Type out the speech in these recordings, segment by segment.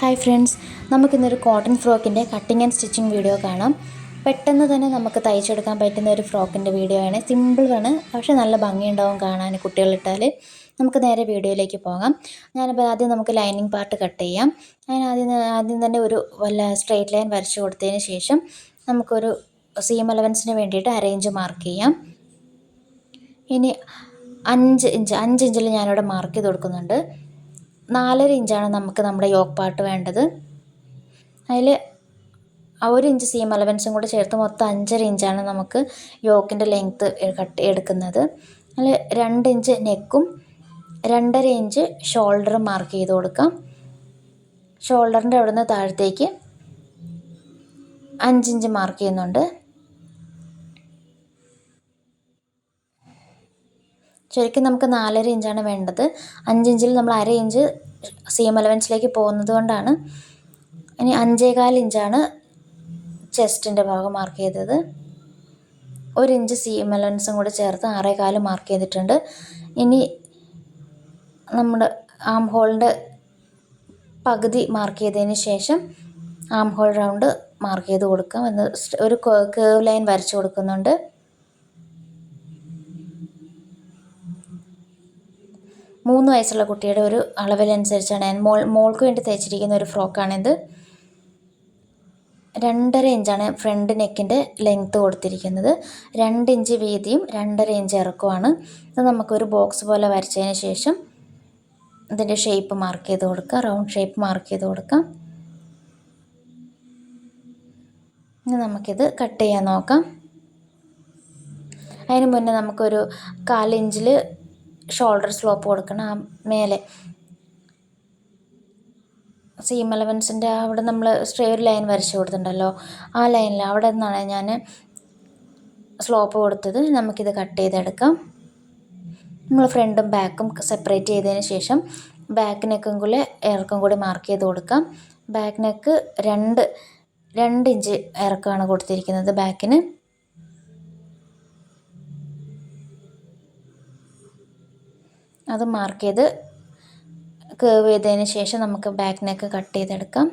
Hi friends നമുക്കിന്നൊരു cotton ഫ്രോക്കിന്റെ cutting and stitching video കാണാം. പെട്ടെന്ന് തന്നെ നമുക്ക് തയ്ച്ചെടുക്കാൻ പറ്റുന്ന ഒരു ഫ്രോക്കിന്റെ വീഡിയോ ആണ്. സിമ്പിളാണ് പക്ഷേ നല്ല ഭംഗിയുണ്ടാവും കാണാൻ കുട്ടികളിട്ടാൽ നമുക്ക് നേരെ വീഡിയോയിലേക്ക് പോകാം. ഞാനിപ്പോൾ ആദ്യം നമുക്ക് ലൈനിങ് പാർട്ട് കട്ട് ചെയ്യാം. ഞാൻ ആദ്യം ആദ്യം തന്നെ ഒരു വല്ല സ്ട്രെയിറ്റ് ലൈൻ വരച്ച് കൊടുത്തതിന് ശേഷം നമുക്കൊരു സീം അലവൻസിന് വേണ്ടിയിട്ട് അറേഞ്ച് മാർക്ക് ചെയ്യാം. ഇനി അഞ്ച് ഇഞ്ച് അഞ്ച് ഇഞ്ചിൽ ഞാനിവിടെ മാർക്ക് ചെയ്ത് കൊടുക്കുന്നുണ്ട്. നാലര ഇഞ്ചാണ് നമുക്ക് നമ്മുടെ യോക്ക് പാർട്ട് വേണ്ടത്. അതിൽ ഒരു ഇഞ്ച് സീം അലവൻസും കൂടെ ചേർത്ത് മൊത്തം അഞ്ചര ഇഞ്ചാണ് നമുക്ക് യോക്കിന്റെ ലെങ്ത്ത് കട്ട് എടുക്കുന്നത്. അതിൽ രണ്ട് ഇഞ്ച് നെക്കും രണ്ടര ഇഞ്ച് ഷോൾഡറും മാർക്ക് ചെയ്ത് കൊടുക്കാം. ഷോൾഡറിന്റെ അവിടുന്ന് താഴത്തേക്ക് അഞ്ചിഞ്ച് മാർക്ക് ചെയ്യുന്നുണ്ട്. ശരിക്കും നമുക്ക് നാലര ഇഞ്ചാണ് വേണ്ടത്. അഞ്ചിഞ്ചിൽ നമ്മൾ അര ഇഞ്ച് സീം അലവൻസിലേക്ക് പോകുന്നത് കൊണ്ടാണ്. ഇനി അഞ്ചേകാൽ ഇഞ്ചാണ് ചെസ്റ്റിന്റെ ഭാഗം മാർക്ക് ചെയ്തത്. ഒരു ഇഞ്ച് സീം അലവൻസും കൂടി ചേർത്ത് ആറേകാൽ മാർക്ക് ചെയ്തിട്ടുണ്ട്. ഇനി നമ്മുടെ ആം ഹോളിന്റെ പകുതി മാർക്ക് ചെയ്തതിന് ശേഷം ആം ഹോൾ റൗണ്ട് മാർക്ക് ചെയ്ത് കൊടുക്കാം എന്ന് ഒരു കേവ് ലൈൻ വരച്ചു കൊടുക്കുന്നുണ്ട്. മൂന്ന് വയസ്സുള്ള കുട്ടിയുടെ ഒരു അളവിലനുസരിച്ചാണ് ഞാൻ മോൾ മോൾക്ക് വേണ്ടി തയ്ച്ചിരിക്കുന്ന ഒരു ഫ്രോക്കാണിത്. രണ്ടര ഇഞ്ചാണ് ഫ്രണ്ട് നെക്കിന്റെ ലെങ്ത്ത് കൊടുത്തിരിക്കുന്നത്. രണ്ട് ഇഞ്ച് വീതിയും രണ്ടര ഇഞ്ച് ഇറക്കുമാണ് ഇത് നമുക്കൊരു ബോക്സ് പോലെ വരച്ചതിന് ശേഷം ഇതിന്റെ ഷേപ്പ് മാർക്ക് ചെയ്ത് കൊടുക്കുക റൗണ്ട് ഷേപ്പ് മാർക്ക് ചെയ്ത് കൊടുക്കാം. ഇനി നമുക്കിത് കട്ട് ചെയ്യാൻ നോക്കാം. അതിന് മുന്നേ നമുക്കൊരു കാലിഞ്ചിൽ ഷോൾഡർ സ്ലോപ്പ് കൊടുക്കണം ആ മേലെ. സീം അലവൻസിന്റെ അവിടെ നമ്മൾ സ്ട്രേ ഒരു ലൈൻ വരച്ചു കൊടുത്തിട്ടുണ്ടല്ലോ. ആ ലൈനിൽ അവിടെ നിന്നാണ് ഞാൻ സ്ലോപ്പ് കൊടുത്തത്. നമുക്കിത് കട്ട് ചെയ്തെടുക്കാം. നമ്മൾ ഫ്രണ്ടും ബാക്കും സെപ്പറേറ്റ് ചെയ്തതിന് ശേഷം ബാക്ക് നെക്കും കൂടെ ഇറക്കം കൂടി മാർക്ക് ചെയ്ത് കൊടുക്കാം. ബാക്ക് നെക്ക് രണ്ട് രണ്ട് ഇഞ്ച് ഇറക്കമാണ് കൊടുത്തിരിക്കുന്നത് ബാക്കിന് അത് മാർക്ക് ചെയ്ത് കേവ് ചെയ്തതിന് ശേഷം നമുക്ക് ബാക്ക് നെക്ക് കട്ട് ചെയ്തെടുക്കാം.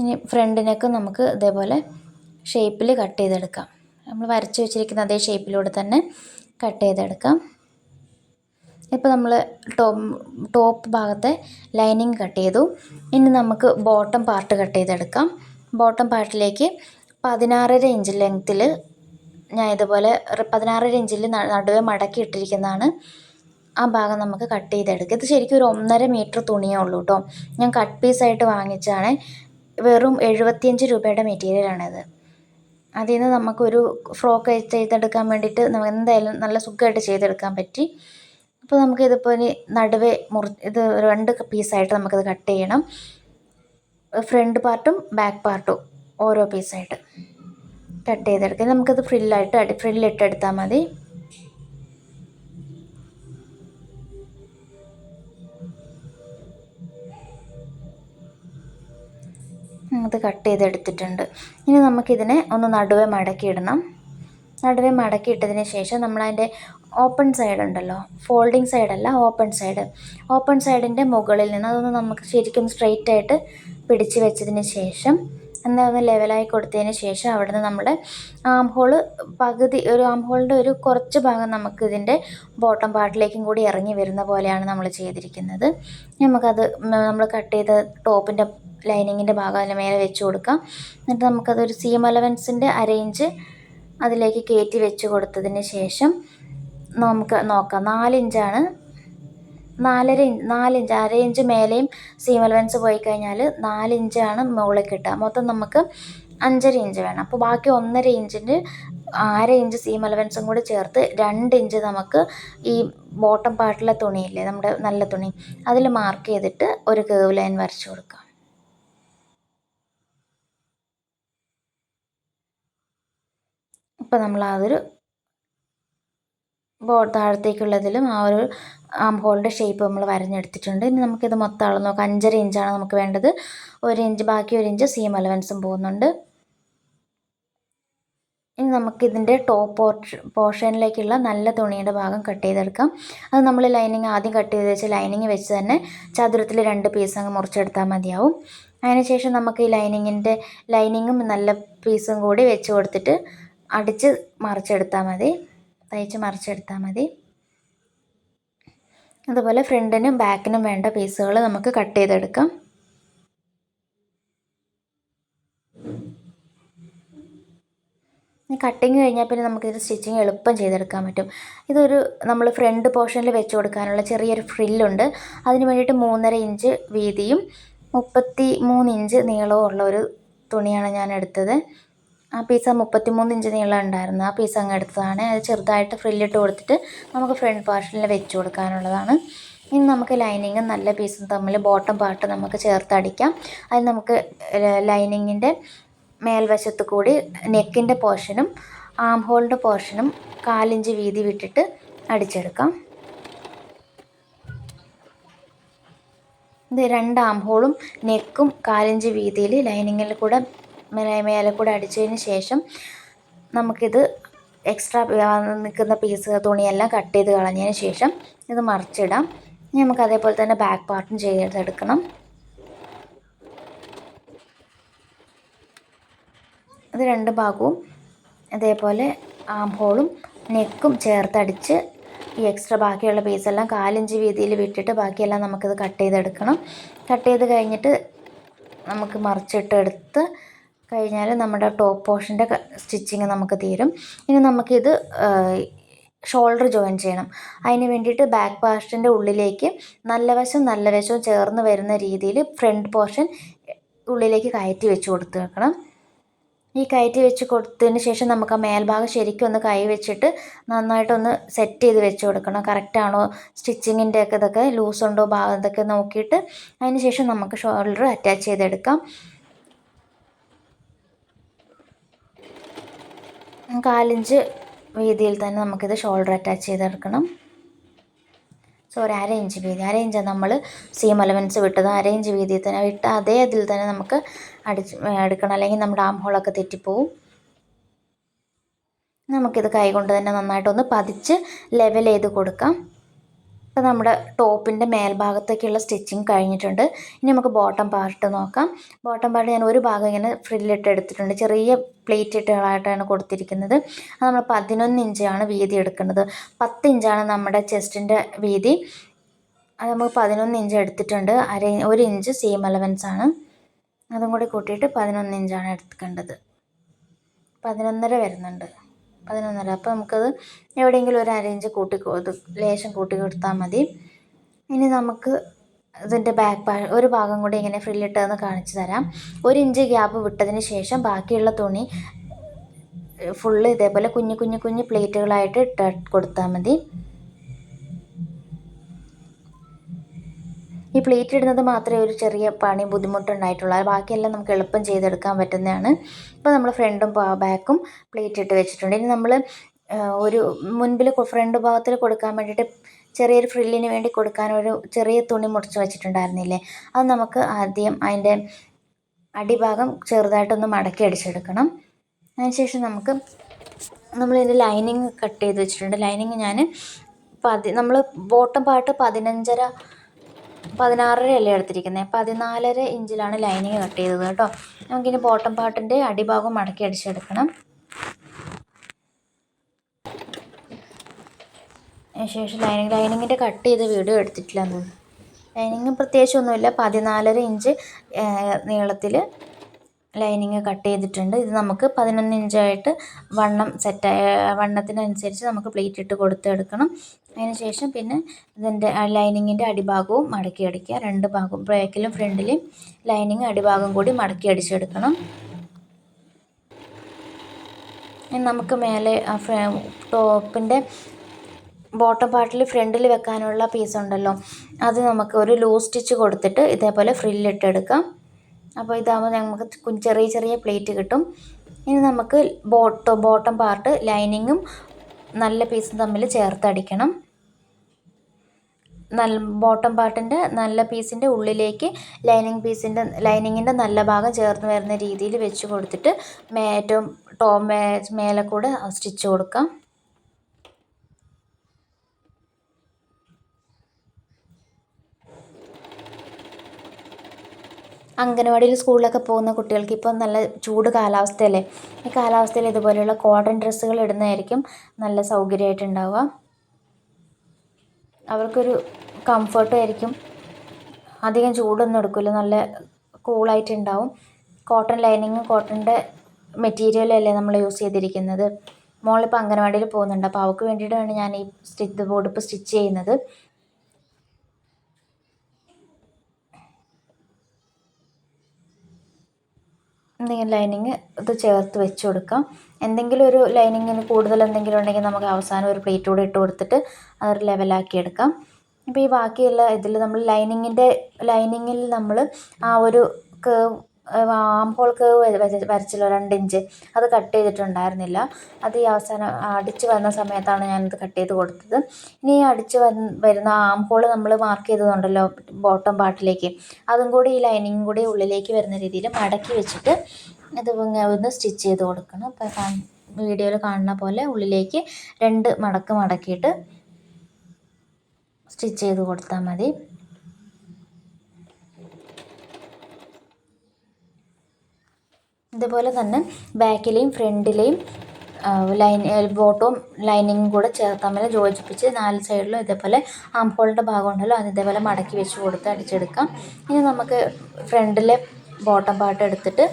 ഇനി ഫ്രണ്ട് നെക്ക് നമുക്ക് ഇതേപോലെ ഷേപ്പിൽ കട്ട് ചെയ്തെടുക്കാം. നമ്മൾ വരച്ച് വെച്ചിരിക്കുന്ന അതേ ഷേപ്പിലൂടെ തന്നെ കട്ട് ചെയ്തെടുക്കാം. ഇപ്പോൾ നമ്മൾ ടോപ്പ് ഭാഗത്തെ ലൈനിങ് കട്ട് ചെയ്തു. ഇനി നമുക്ക് ബോട്ടം പാർട്ട് കട്ട് ചെയ്തെടുക്കാം. ബോട്ടം പാർട്ടിലേക്ക് പതിനാറര ഇഞ്ച് ലെങ്ത്തിൽ ഞാൻ ഇതുപോലെ പതിനാറര ഇഞ്ചിൽ നടുവേ മടക്കി ഇട്ടിരിക്കുന്നതാണ് ആ ഭാഗം നമുക്ക് കട്ട് ചെയ്തെടുക്കുക ഇത് ശരിക്കും ഒരു ഒന്നര മീറ്റർ തുണിയേ ഉള്ളൂ കേട്ടോ ഞാൻ കട്ട് പീസായിട്ട് വാങ്ങിച്ചാണ് വെറും എഴുപത്തിയഞ്ച് രൂപയുടെ മെറ്റീരിയലാണിത് അതിൽ നിന്ന് നമുക്കൊരു ഫ്രോക്ക് ചെയ്തെടുക്കാൻ വേണ്ടിയിട്ട് നമുക്ക് എന്തായാലും നല്ല സുഖമായിട്ട് ചെയ്തെടുക്കാൻ പറ്റി. അപ്പോൾ നമുക്ക് ഇതിപ്പോൾ ഇനി നടുവേ മുറി ഇത് രണ്ട് പീസായിട്ട് നമുക്കിത് കട്ട് ചെയ്യണം. ഫ്രണ്ട് പാർട്ടും ബാക്ക് പാർട്ടും ഓരോ പീസായിട്ട് കട്ട് ചെയ്തെടുക്കാം. നമുക്കത് ഫ്രില്ലായിട്ട് അടി ഫ്രില്ലിട്ടെടുത്താൽ മതി. അത് കട്ട് ചെയ്തെടുത്തിട്ടുണ്ട്. ഇനി നമുക്കിതിനെ ഒന്ന് നടുവേ മടക്കിയിടണം. നടുവേ മടക്കിയിട്ടതിന് ശേഷം നമ്മളതിന്റെ ഓപ്പൺ സൈഡ് ഉണ്ടല്ലോ. ഫോൾഡിങ് സൈഡല്ല ഓപ്പൺ സൈഡ്. ഓപ്പൺ സൈഡിന്റെ മുകളിൽ നിന്ന് അതൊന്ന് നമുക്ക് ശരിക്കും സ്ട്രെയിറ്റ് ആയിട്ട് പിടിച്ച് വെച്ചതിന് ശേഷം എന്താ ഒന്ന് ലെവലായി കൊടുത്തതിന് ശേഷം അവിടെ നിന്ന് നമ്മുടെ ആം ഹോൾ പകുതി ഒരു ആം ഹോളിന്റെ ഒരു കുറച്ച് ഭാഗം നമുക്ക് ഇതിന്റെ ബോട്ടം പാർട്ടിലേക്കും കൂടി ഇറങ്ങി വരുന്ന പോലെയാണ് നമ്മൾ ചെയ്തിരിക്കുന്നത്. നമുക്കത് നമ്മൾ കട്ട് ചെയ്ത ടോപ്പിന്റെ ലൈനിങ്ങിന്റെ ഭാഗം അതിന് മേലെ വെച്ച് കൊടുക്കാം. എന്നിട്ട് നമുക്കതൊരു സീം അലവൻസിന്റെ അരേഞ്ച് അതിലേക്ക് കയറ്റി വെച്ച് കൊടുത്തതിന് ശേഷം നമുക്ക് നോക്കാം. നാലിഞ്ചാണ് നാലര നാലിഞ്ച് അര ഇഞ്ച് മേലെയും സീം അലവൻസ് പോയി കഴിഞ്ഞാൽ നാലിഞ്ചാണ് മുകളിൽ കിട്ടുക. മൊത്തം നമുക്ക് അഞ്ചര ഇഞ്ച് വേണം. അപ്പോൾ ബാക്കി ഒന്നര ഇഞ്ചിന്റെ അര ഇഞ്ച് സീം അലവൻസും കൂടി ചേർത്ത് രണ്ട് ഇഞ്ച് നമുക്ക് ഈ ബോട്ടം പാർട്ടിലെ തുണിയില്ലേ നമ്മുടെ നല്ല തുണി അതിൽ മാർക്ക് ചെയ്തിട്ട് ഒരു കേവ് ലൈൻ വരച്ചു കൊടുക്കാം. ഇപ്പം നമ്മൾ അതൊരു ബോ താഴത്തേക്കുള്ളതിലും ആ ഒരു ആം ഹോളിന്റെ ഷേപ്പ് നമ്മൾ വരഞ്ഞെടുത്തിട്ടുണ്ട്. ഇനി നമുക്കിത് മൊത്തം അളന്ന് നോക്കാം. അഞ്ചര ഇഞ്ചാണ് നമുക്ക് വേണ്ടത്. ഒരു ഇഞ്ച് ബാക്കി ഒരു ഇഞ്ച് സീം അലവൻസും പോകുന്നുണ്ട്. ഇനി നമുക്കിതിന്റെ ടോപ്പ് പോർഷ പോർഷനിലേക്കുള്ള നല്ല തുണിയുടെ ഭാഗം കട്ട് ചെയ്തെടുക്കാം. അത് നമ്മൾ ലൈനിങ് ആദ്യം കട്ട് ചെയ്ത് വെച്ച് ലൈനിങ് വെച്ച് തന്നെ ചതുരത്തിൽ രണ്ട് പീസ് അങ്ങ് മുറിച്ചെടുത്താൽ മതിയാവും. അതിനുശേഷം നമുക്ക് ഈ ലൈനിങ്ങിന്റെ ലൈനിങ്ങും നല്ല പീസും കൂടി വെച്ച് കൊടുത്തിട്ട് അടിച്ച് മറിച്ചെടുത്താൽ മതി. തയ്ച്ച് മറിച്ചെടുത്താൽ മതി. അതുപോലെ ഫ്രണ്ടിനും ബാക്കിനും വേണ്ട പീസുകൾ നമുക്ക് കട്ട് ചെയ്തെടുക്കാം. കട്ടിങ് കഴിഞ്ഞാൽ പിന്നെ നമുക്കിത് സ്റ്റിച്ചിങ് എളുപ്പം ചെയ്തെടുക്കാൻ പറ്റും. ഇതൊരു നമ്മൾ ഫ്രണ്ട് പോർഷനിൽ വെച്ച് കൊടുക്കാനുള്ള ചെറിയൊരു ഫ്രില്ലുണ്ട്. അതിന് വേണ്ടിയിട്ട് മൂന്നര ഇഞ്ച് വീതിയും മുപ്പത്തി മൂന്ന് ഇഞ്ച് നീളവും ഉള്ള ഒരു തുണിയാണ് ഞാൻ എടുത്തത്. ആ പീസ് മുപ്പത്തി മൂന്ന് ഇഞ്ച് നീളം ഉണ്ടായിരുന്നു. ആ പീസ് അങ്ങ് എടുത്തതാണ്. അത് ചെറുതായിട്ട് ഫ്രില്ലിട്ട് കൊടുത്തിട്ട് നമുക്ക് ഫ്രണ്ട് പാർട്ടിൽ വെച്ച് കൊടുക്കാനുള്ളതാണ്. ഇനി നമുക്ക് ലൈനിങ്ങും നല്ല പീസും തമ്മിൽ ബോട്ടം പാർട്ട് നമുക്ക് ചേർത്തടിക്കാം അത് നമുക്ക് ലൈനിങ്ങിന്റെ മേൽവശത്ത് കൂടി നെക്കിന്റെ പോർഷനും ആം ഹോളിന്റെ പോർഷനും കാലിഞ്ച് വീതി വിട്ടിട്ട് അടിച്ചെടുക്കാം. ഇത് രണ്ട് ആം ഹോളും നെക്കും കാലിഞ്ച് വീതിയിൽ ലൈനിങ്ങിൽ കൂടെ മേലെ കൂടെ അടിച്ചതിന് ശേഷം നമുക്കിത് എക്സ്ട്രാ നിൽക്കുന്ന പീസ് തുണിയെല്ലാം കട്ട് ചെയ്ത് കളഞ്ഞതിന് ശേഷം ഇത് മറിച്ചിടാം. ഇനി നമുക്ക് അതേപോലെ തന്നെ ബാക്ക് പാർട്ടും ചെയ്തെടുക്കണം. ഇത് രണ്ട് ഭാഗവും അതേപോലെ ആം ഹോളും നെക്കും ചേർത്തടിച്ച് ഈ എക്സ്ട്രാ ബാക്കിയുള്ള പീസെല്ലാം കാലിഞ്ച് വീതിയിൽ വിട്ടിട്ട് ബാക്കിയെല്ലാം നമുക്കിത് കട്ട് ചെയ്തെടുക്കണം. കട്ട് ചെയ്ത് കഴിഞ്ഞിട്ട് നമുക്ക് മറിച്ചിട്ടെടുത്ത് കഴിഞ്ഞാൽ നമ്മുടെ ടോപ്പ് പോർഷന്റെ സ്റ്റിച്ചിങ് നമുക്ക് തീരും. ഇനി നമുക്കിത് ഷോൾഡർ ജോയിൻ ചെയ്യണം. അതിന് വേണ്ടിയിട്ട് ബാക്ക് പാർട്ടിന്റെ ഉള്ളിലേക്ക് നല്ല വശം നല്ല വശവും ചേർന്ന് വരുന്ന രീതിയിൽ ഫ്രണ്ട് പോർഷൻ ഉള്ളിലേക്ക് കയറ്റി വെച്ച് കൊടുത്ത് വെക്കണം. ഈ കയറ്റി വെച്ച് കൊടുത്തതിന് ശേഷം നമുക്ക് ആ മേൽഭാഗം ശരിക്കും ഒന്ന് കൈ വെച്ചിട്ട് നന്നായിട്ടൊന്ന് സെറ്റ് ചെയ്ത് വെച്ച് കൊടുക്കണം. കറക്റ്റാണോ സ്റ്റിച്ചിങ്ങിന്റെ ഒക്കെ ഇതൊക്കെ? ലൂസ് ഉണ്ടോ? ഭാഗം ഇതൊക്കെ നോക്കിയിട്ട് അതിന് ശേഷം നമുക്ക് ഷോൾഡർ അറ്റാച്ച് ചെയ്തെടുക്കാം. കാലിഞ്ച് വീതിയിൽ തന്നെ നമുക്കിത് ഷോൾഡർ അറ്റാച്ച് ചെയ്തെടുക്കണം. സോ ഒരു അര ഇഞ്ച് വീതി. അര ഇഞ്ച് നമ്മൾ സീം അലവൻസ് വിട്ടത് അര ഇഞ്ച് വീതിയിൽ തന്നെ വിട്ട് അതേ അതിൽ തന്നെ നമുക്ക് അടിച്ച് എടുക്കണം. അല്ലെങ്കിൽ നമ്മുടെ ആം ഹോളൊക്കെ തെറ്റിപ്പോവും. നമുക്കിത് കൈകൊണ്ട് തന്നെ നന്നായിട്ടൊന്ന് പതിച്ച് ലെവൽ ചെയ്ത് കൊടുക്കാം. അപ്പോൾ നമ്മുടെ ടോപ്പിന്റെ മേൽഭാഗത്തേക്കുള്ള സ്റ്റിച്ചിങ് കഴിഞ്ഞിട്ടുണ്ട്. ഇനി നമുക്ക് ബോട്ടം പാർട്ട് നോക്കാം. ബോട്ടം പാർട്ട് ഞാൻ ഒരു ഭാഗം ഇങ്ങനെ ഫ്രില്ലിട്ട് എടുത്തിട്ടുണ്ട്. ചെറിയ പ്ലേറ്റ് ഇട്ടുകളായിട്ടാണ് കൊടുത്തിരിക്കുന്നത്. അത് നമ്മൾ പതിനൊന്ന് ഇഞ്ചാണ് വീതി എടുക്കുന്നത്. പത്ത് ഇഞ്ചാണ് നമ്മുടെ ചെസ്റ്റിന്റെ വീതി. അത് നമുക്ക് പതിനൊന്ന് ഇഞ്ച് എടുത്തിട്ടുണ്ട്. അര ഒരു ഇഞ്ച് സെയിം അലവൻസ് ആണ്. അതും കൂടി കൂട്ടിയിട്ട് പതിനൊന്ന് ഇഞ്ചാണ് എടുക്കേണ്ടത്. പതിനൊന്നര വരുന്നുണ്ട്. പതിനൊന്നര. അപ്പോൾ നമുക്കത് എവിടെയെങ്കിലും ഒരു അരയിഞ്ച് കൂട്ടി ലേശം കൂട്ടി കൊടുത്താൽ മതി. ഇനി നമുക്ക് ഇതിന്റെ ബാക്ക് പാ ഒരു ഭാഗം കൂടി ഇങ്ങനെ ഫ്രില്ലിട്ടതെന്ന് കാണിച്ചു തരാം. ഒരു ഇഞ്ച് ഗ്യാപ്പ് വിട്ടതിന് ശേഷം ബാക്കിയുള്ള തുണി ഫുള്ള് ഇതേപോലെ കുഞ്ഞു കുഞ്ഞു കുഞ്ഞു പ്ലേറ്റുകളായിട്ട് ഇട്ട് കൊടുത്താൽ മതി. ഈ പ്ലേറ്റ് ഇടുന്നത് മാത്രമേ ഒരു ചെറിയ പണി ബുദ്ധിമുട്ടുണ്ടായിട്ടുള്ളൂ. ബാക്കിയെല്ലാം നമുക്ക് എളുപ്പം ചെയ്തെടുക്കാൻ പറ്റുന്നതാണ്. ഇപ്പോൾ നമ്മൾ ഫ്രണ്ടും ബാക്കും പ്ലേറ്റ് ഇട്ട് വെച്ചിട്ടുണ്ട്. ഇനി നമ്മൾ ഒരു മുൻപിൽ ഫ്രണ്ട് ഭാഗത്തിൽ കൊടുക്കാൻ വേണ്ടിയിട്ട് ചെറിയൊരു ഫ്രില്ലിന് വേണ്ടി കൊടുക്കാൻ ഒരു ചെറിയ തുണി മുറിച്ച് വെച്ചിട്ടുണ്ടായിരുന്നില്ലേ? അത് നമുക്ക് ആദ്യം അതിന്റെ അടിഭാഗം ചെറുതായിട്ടൊന്ന് മടക്കി അടിച്ചെടുക്കണം. അതിനുശേഷം നമുക്ക് നമ്മൾ നമ്മളിതിന്റെ ലൈനിങ് കട്ട് ചെയ്ത് വെച്ചിട്ടുണ്ട്. ലൈനിങ് ഞാൻ പതി നമ്മൾ ബോട്ടം പാർട്ട് പതിനഞ്ചര പതിനാറര അല്ലേ എടുത്തിരിക്കുന്നത് പതിനാലര ഇഞ്ചിലാണ് ലൈനിങ് കട്ട് ചെയ്തത് കേട്ടോ. നമുക്കിനി ബോട്ടം പാർട്ടിന്റെ അടിഭാഗം മടക്കി അടിച്ചെടുക്കണം. ശേഷം ലൈനിങ് ലൈനിങ്ങിന്റെ കട്ട് ചെയ്ത് വീഡിയോ എടുത്തിട്ടില്ല ലൈനിങ് പ്രത്യേകിച്ചൊന്നുമില്ല. പതിനാലര ഇഞ്ച് നീളത്തിൽ ലൈനിങ് കട്ട് ചെയ്തിട്ടുണ്ട്. ഇത് നമുക്ക് പതിനൊന്ന് ഇഞ്ചായിട്ട് വണ്ണം സെറ്റായ വണ്ണത്തിനനുസരിച്ച് നമുക്ക് പ്ലേറ്റ് ഇട്ട് കൊടുത്തെടുക്കണം. അതിന് ശേഷം പിന്നെ ഇതിന്റെ ലൈനിങ്ങിന്റെ അടിഭാഗവും മടക്കി അടിക്കുക. രണ്ട് ഭാഗവും ബ്രേക്കിലും ഫ്രണ്ടിലും ലൈനിങ് അടിഭാഗം കൂടി മടക്കി അടിച്ചെടുക്കണം. നമുക്ക് മേലെ ടോപ്പിന്റെ ബോട്ടം പാർട്ടിൽ ഫ്രണ്ടിൽ വെക്കാനുള്ള പീസ് ഉണ്ടല്ലോ. അത് നമുക്ക് ഒരു ലൂസ് സ്റ്റിച്ച് കൊടുത്തിട്ട് ഇതേപോലെ ഫ്രില്ലിട്ടെടുക്കാം അപ്പോൾ ഇതാകുമ്പോൾ നമുക്ക് ചെറിയ ചെറിയ പ്ലേറ്റ് കിട്ടും. ഇനി നമുക്ക് ബോട്ടോ ബോട്ടം പാർട്ട് ലൈനിങ്ങും നല്ല പീസും തമ്മിൽ ചേർത്തടിക്കണം നല്ല ബോട്ടം പാർട്ടിന്റെ നല്ല പീസിന്റെ ഉള്ളിലേക്ക് ലൈനിങ് പീസിന്റെ ലൈനിങ്ങിന്റെ നല്ല ഭാഗം ചേർന്ന് വരുന്ന രീതിയിൽ വെച്ച് കൊടുത്തിട്ട് മേറ്റവും ടോ മേലെ കൂടെ സ്റ്റിച്ച് കൊടുക്കാം. അംഗനവാടിയിൽ സ്കൂളിലൊക്കെ പോകുന്ന കുട്ടികൾക്ക് ഇപ്പോൾ നല്ല ചൂട് കാലാവസ്ഥയല്ലേ? ഈ കാലാവസ്ഥയിൽ ഇതുപോലെയുള്ള കോട്ടൺ ഡ്രസ്സുകൾ ഇടുന്നതായിരിക്കും നല്ല സൗകര്യമായിട്ടുണ്ടാവുക അവർക്കൊരു കംഫർട്ടും ആയിരിക്കും അധികം ചൂടൊന്നും എടുക്കില്ല നല്ല കൂളായിട്ടുണ്ടാവും കോട്ടൺ ലൈനിങ്ങും കോട്ടന്റെ മെറ്റീരിയലല്ലേ നമ്മൾ യൂസ് ചെയ്തിരിക്കുന്നത്. മോളിപ്പോൾ അംഗനവാടിയിൽ പോകുന്നുണ്ട്. അപ്പോൾ അവൾക്ക് വേണ്ടിയിട്ടാണ് ഞാൻ ഈ സ്റ്റിച്ച് ബോർഡ് ഇപ്പോൾ സ്റ്റിച്ച് ചെയ്യുന്നത്. എന്തെങ്കിലും ലൈനിങ് ഇത് ചേർത്ത് വെച്ച് കൊടുക്കാം. എന്തെങ്കിലും ഒരു ലൈനിങ്ങിന് കൂടുതൽ എന്തെങ്കിലും ഉണ്ടെങ്കിൽ നമുക്ക് അവസാനം ഒരു പ്ലേറ്റ് കൂടെ ഇട്ട് കൊടുത്തിട്ട് അതൊരു ലെവലാക്കി എടുക്കാം. അപ്പോൾ ഈ ബാക്കിയുള്ള ഇതിൽ നമ്മൾ ലൈനിങ്ങിന്റെ ലൈനിങ്ങിൽ നമ്മൾ ആ ഒരു കേവ് ആം ഹോൾ കേവ് വരച്ചല്ലോ രണ്ട് ഇഞ്ച് അത് കട്ട് ചെയ്തിട്ടുണ്ടായിരുന്നില്ല. അത് ഈ അവസാനം അടിച്ച് വന്ന സമയത്താണ് ഞാനത് കട്ട് ചെയ്ത് കൊടുത്തത്. ഇനി ഈ അടിച്ച് വരുന്ന ആം ഹോൾ നമ്മൾ മാർക്ക് ചെയ്തതുണ്ടല്ലോ ബോട്ടം പാട്ടിലേക്ക് അതും കൂടി ഈ ലൈനിങ്ങും കൂടി ഉള്ളിലേക്ക് വരുന്ന രീതിയിൽ മടക്കി വെച്ചിട്ട് ഇത് ഒന്ന് സ്റ്റിച്ച് ചെയ്ത് കൊടുക്കണം. അപ്പം വീഡിയോയിൽ കാണുന്ന പോലെ ഉള്ളിലേക്ക് രണ്ട് മടക്ക് മടക്കിയിട്ട് സ്റ്റിച്ച് ചെയ്ത് കൊടുത്താൽ മതി. ഇതുപോലെ തന്നെ ബാക്കിലെയും ഫ്രണ്ടിലെയും ലൈൻ ബോട്ടവും ലൈനിങ്ങും കൂടെ ചേർത്ത് തമ്മിൽ യോജിപ്പിച്ച് നാല് സൈഡിലും ഇതേപോലെ ആം ഹോളിന്റെ ഭാഗം ഉണ്ടല്ലോ അത് ഇതേപോലെ മടക്കി വെച്ച് കൊടുത്ത് അടിച്ചെടുക്കാം. ഇനി നമുക്ക് ഫ്രണ്ടിലെ ബോട്ടം പാർട്ട് എടുത്തിട്ട്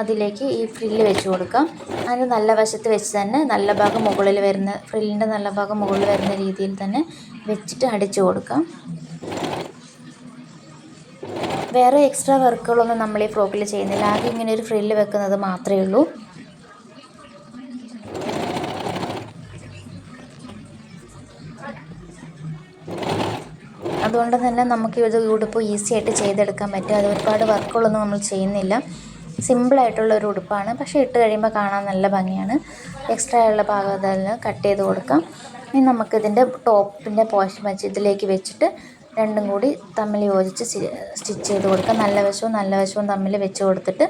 അതിലേക്ക് ഈ ഫ്രില്ല് വെച്ച് കൊടുക്കാം. അതിന് നല്ല വശത്ത് വെച്ച് തന്നെ നല്ല ഭാഗം മുകളിൽ വരുന്ന ഫ്രില്ലിന്റെ നല്ല ഭാഗം മുകളിൽ വരുന്ന രീതിയിൽ തന്നെ വെച്ചിട്ട് അടിച്ചു കൊടുക്കാം. വേറെ എക്സ്ട്രാ വർക്കുകളൊന്നും നമ്മൾ ഈ ഫ്രോക്കിൽ ചെയ്യുന്നില്ല. ആകെ ഇങ്ങനെ ഒരു ഫ്രില്ല് വെക്കുന്നത് മാത്രമേ ഉള്ളൂ. അതുകൊണ്ട് തന്നെ നമുക്ക് ഇത് ഉടുപ്പ് ഈസി ആയിട്ട് ചെയ്തെടുക്കാൻ പറ്റും. അത് ഒരുപാട് വർക്കുകളൊന്നും നമ്മൾ ചെയ്യുന്നില്ല. സിമ്പിളായിട്ടുള്ള ഒരു ഉടുപ്പാണ്. പക്ഷേ ഇട്ട് കഴിയുമ്പോൾ കാണാൻ നല്ല ഭംഗിയാണ്. എക്സ്ട്രാ ഉള്ള ഭാഗം അതെല്ലാം കട്ട് ചെയ്ത് കൊടുക്കാം. ഇനി നമുക്കിതിന്റെ ടോപ്പിന്റെ പോഷൻ വെച്ച് ഇതിലേക്ക് വെച്ചിട്ട് രണ്ടും കൂടി തമ്മിൽ യോജിച്ച് സ്റ്റിച്ച് ചെയ്ത് കൊടുക്കാം. നല്ല വശവും നല്ല വശവും തമ്മിൽ വെച്ച് കൊടുത്തിട്ട്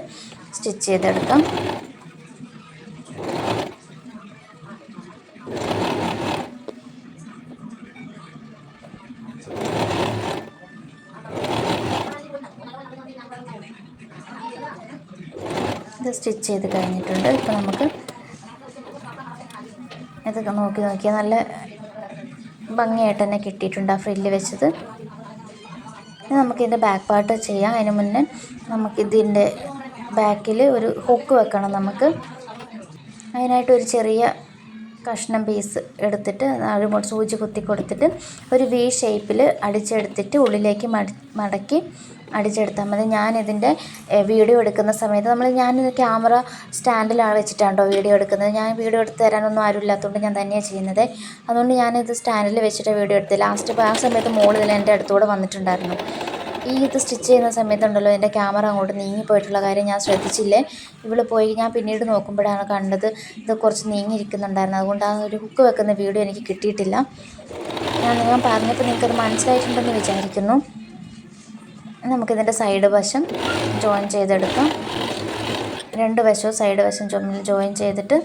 സ്റ്റിച്ച് ചെയ്തെടുക്കാം. ഇത് സ്റ്റിച്ച് ചെയ്ത് കഴിഞ്ഞിട്ടുണ്ട്. ഇപ്പോൾ നമുക്ക് ഇതൊക്കെ നോക്കി നോക്കിയാൽ നല്ല ഭംഗിയായിട്ട് തന്നെ കിട്ടിയിട്ടുണ്ട് ആ ഫ്രില്ല് വെച്ചത്. ഇനി നമുക്കിതിന്റെ ബാക്ക് പാർട്ട് ചെയ്യാം. അതിന് മുന്നേ നമുക്കിതിന്റെ ബാക്കിൽ ഒരു ഹുക്ക് വെക്കണം നമുക്ക്. അതിനായിട്ട് ഒരു ചെറിയ കഷ്ണം പീസ് എടുത്തിട്ട് ഒരു സൂചി കുത്തി കൊടുത്തിട്ട് ഒരു വി ഷേപ്പിൽ അടിച്ചെടുത്തിട്ട് ഉള്ളിലേക്ക് മടക്കി അടിച്ചെടുത്താൽ മതി. ഞാനിതിന്റെ വീഡിയോ എടുക്കുന്ന സമയത്ത് നമ്മൾ ഞാൻ ക്യാമറ സ്റ്റാൻഡിലാണ് വെച്ചിട്ടാണോ വീഡിയോ എടുക്കുന്നത്. ഞാൻ വീഡിയോ എടുത്ത് തരാനൊന്നും ആരും ഇല്ലാത്തതുകൊണ്ട് ഞാൻ തന്നെയാണ് ചെയ്യുന്നത്. അതുകൊണ്ട് ഞാനിത് സ്റ്റാൻഡിൽ വെച്ചിട്ട് വീഡിയോ എടുത്തത് ലാസ്റ്റ് ആ സമയത്ത് മോളിൽ എന്റെ അടുത്തൂടെ വന്നിട്ടുണ്ടായിരുന്നു. ഈ ഇത് സ്റ്റിച്ച് ചെയ്യുന്ന സമയത്തുണ്ടല്ലോ എന്റെ ക്യാമറ അങ്ങോട്ട് നീങ്ങിപ്പോയിട്ടുള്ള കാര്യം ഞാൻ ശ്രദ്ധിച്ചില്ലേ? ഇവൾ പോയി ഞാൻ പിന്നീട് നോക്കുമ്പോഴാണ് കണ്ടത് ഇത് കുറച്ച് നീങ്ങിയിരിക്കുന്നുണ്ടായിരുന്നു. അതുകൊണ്ട് ആ ഒരു ഹുക്ക് വെക്കുന്ന വീഡിയോ എനിക്ക് കിട്ടിയിട്ടില്ല. ഞാൻ ഞാൻ പറഞ്ഞപ്പോൾ നിങ്ങൾക്കത് മനസ്സിലായിട്ടുണ്ടെന്ന് വിചാരിക്കുന്നു. നമുക്കിതിന്റെ സൈഡ് വശം ജോയിൻ ചെയ്തെടുക്കാം. രണ്ട് വശവും സൈഡ് വശം ചുമലിൽ ജോയിൻ ചെയ്തിട്ട്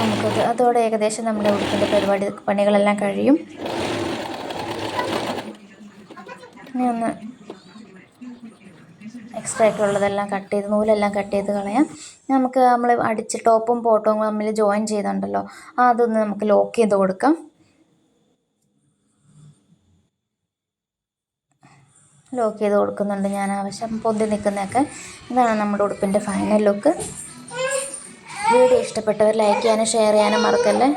നമുക്കത് അതോടെ ഏകദേശം നമ്മുടെ ഉടുപ്പിന്റെ പരിപാടി പണികളെല്ലാം കഴിയും. ഇനി ഒന്ന് എക്സ്ട്രാ ആയിട്ടുള്ളതെല്ലാം കട്ട് ചെയ്ത് നൂലെല്ലാം കട്ട് ചെയ്ത് കളയാം. നമുക്ക് നമ്മൾ അടിച്ച് ടോപ്പും പോട്ടവും തമ്മിൽ ജോയിൻ ചെയ്തുണ്ടല്ലോ അതൊന്ന് നമുക്ക് ലോക്ക് ചെയ്ത് കൊടുക്കാം. ലോക്ക് ചെയ്ത് കൊടുക്കുന്നുണ്ട് ഞാൻ ആവശ്യം പൊന്തി നിൽക്കുന്നതൊക്കെ ഇതാണ് നമ്മുടെ ഉടുപ്പിന്റെ ഫൈനൽ ലുക്ക് വീഡിയോ ഇഷ്ടപ്പെട്ടവർ ലൈക്ക് ചെയ്യാനും ഷെയർ ചെയ്യാനും മറക്കല്ലേ?